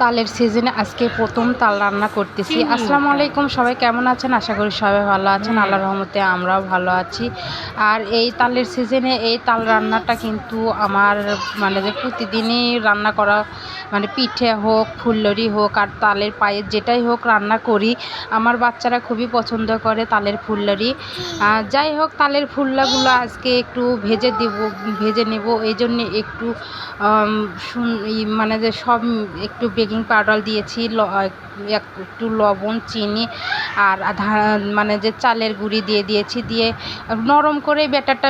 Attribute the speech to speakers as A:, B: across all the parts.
A: তালের সিজনে আজকে প্রথম তাল রান্না করতেছি। আসসালামু আলাইকুম সবাই কেমন আছেন? আশা করি সবাই ভালো আছেন। আল্লাহ রহমতে আমরাও ভালো আছি। আর এই তালের সিজনে এই তাল রান্নাটা কিন্তু আমার মানে যে প্রতিদিনই রান্না করা মানে পিঠে হোক ফুল্লরি হোক আর তালের পায়েস যেটাই হোক রান্না করি। আমার বাচ্চারা খুবই পছন্দ করে তালের ফুল্লরি যাই হোক, তালের ফুল্লাগুলো আজকে একটু ভেজে দেব, ভেজে নেব। এই জন্যে একটু মানে যে সব একটু বেকিং পাউডার দিয়েছি একটু লবণ, চিনি আর মানে যে চালের গুঁড়ি দিয়ে দিয়েছি। দিয়ে নরম করে ব্যাটারটা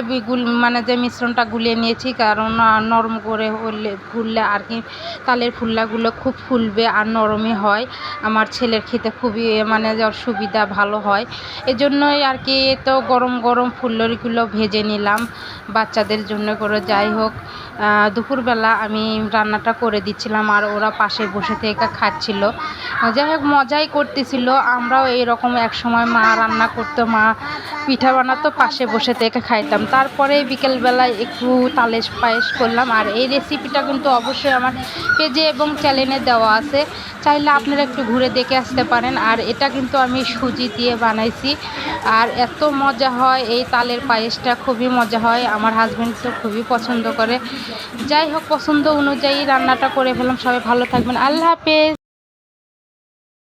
A: মানে যে মিশ্রণটা গুলিয়ে নিয়েছি, কারণ নরম করে হলে, ফুললে আর কি তালের ফুল্লাগুলো খুব ফুলবে আর নরমই হয়। আমার ছেলের খেতে খুবই মানে সুবিধা ভালো হয়। এজন্যই আর কি তো গরম গরম ফুল্লরিগুলো ভেজে নিলাম বাচ্চাদের জন্য করে। যাই হোক দুপুরবেলা আমি রান্নাটা করে দিচ্ছিলাম আর ওরা পাশে বসে থেকে খাচ্ছিল। যাই হোক, মজাই করতেছিল। আমরাও এইরকম এক সময় মা রান্না করতো, মা পিঠা বানাতো, পাশে বসে থেকে খাইতাম। তারপরে বিকেলবেলায় একটু তালের পায়েস করলাম আর এই রেসিপিটা কিন্তু অবশ্যই আমার পেজে এবং চ্যানেলে দেওয়া আছে, চাইলে আপনারা একটু ঘুরে দেখে আসতে পারেন। আর এটা কিন্তু আমি সুজি দিয়ে বানাইছি। আর এত মজা হয়, এই তালের পায়েসটা খুবই মজা হয়। আমার হাজব্যান্ড তো খুবই পছন্দ করে। যাই হোক, পছন্দ অনুযায়ী রান্নাটা করে ফেলাম সবাই ভালো থাকবেন। আল্লাহ হাফেজ।